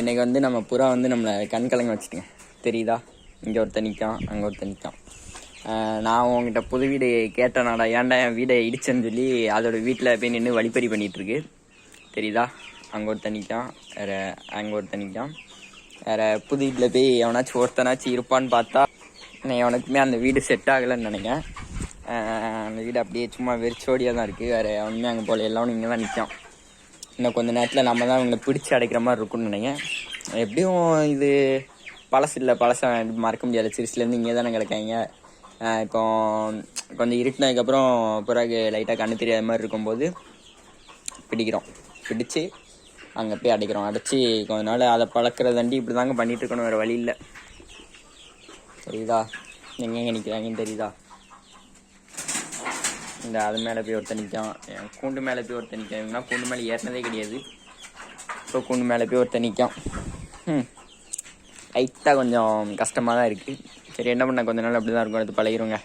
இன்றைக்கி வந்து நம்ம புறா வந்து நம்மளை கண் கலங்க வச்சுட்டுங்க. தெரியுதா? இங்கே ஒருத்தன் நிற்கான் அங்கே ஒருத்த நிற்கான் நான் உங்ககிட்ட புது வீடு கேட்டேனாடா ஏன்டா என் வீடை இடிச்சேன்னு சொல்லி அதோட வீட்டில் போய் நின்று வழிப்பறி பண்ணிகிட்ருக்கு தெரியுதா? அங்கே ஒருத்தன் நிற்கான் வேற அங்கே ஒருத்தன் நிற்கான் வேறு புது வீட்டில் போய் எவனாச்சும் ஒருத்தனாச்சும் இருப்பான்னு பார்த்தா நான் எவனுக்குமே அந்த வீடு செட் ஆகலைன்னு நினைக்கிறேன். அந்த வீடு அப்படியே சும்மா வெறிச்சோடியாக தான் இருக்குது வேறு எவனுமே அங்கே போகல. எல்லாரும் இங்கே தான் நிற்கான் இன்னும் கொஞ்ச நேரத்தில் நம்ம தான் அவங்களை பிடிச்சி அடைக்கிற மாதிரி இருக்கும்னு நினைக்கிறேன். எப்படியும் இது பழசு இல்லை பழசை மறக்க முடியாது. சிறுசுலேருந்து இங்கே தானே கிடைக்காங்க. இப்போ கொஞ்சம் இருட்டினதுக்கப்புறம் பிறகு லைட்டாக கண்ணு தெரியாத மாதிரி இருக்கும்போது பிடிக்கிறோம். பிடிச்சி அங்கே போய் அடைக்கிறோம். அடைச்சி கொஞ்ச நாள் அதை பழக்கிறதாண்டி இப்படி தாங்க பண்ணிகிட்ருக்கணும் வேறு வழி இல்லை. தெரியுதா? எங்கெங்கே நிற்கிறாங்கன்னு தெரியுதா? இந்த அது மேலே போய் ஒருத்தன் நிற்கான் என் கூண்டு மேலே போய் ஒருத்தன் நிற்கான் இவங்கன்னா கூண்டு மேலே ஏறினதே கிடையாது. இப்போ கூண்டு மேலே போய் ஒருத்தன் நிற்கான் ம் லைட்டாக கொஞ்சம் கஷ்டமாக தான் இருக்குது சரி என்ன பண்ண? கொஞ்ச நாள் அப்படி தான் இருக்கும். அது பழகிருங்க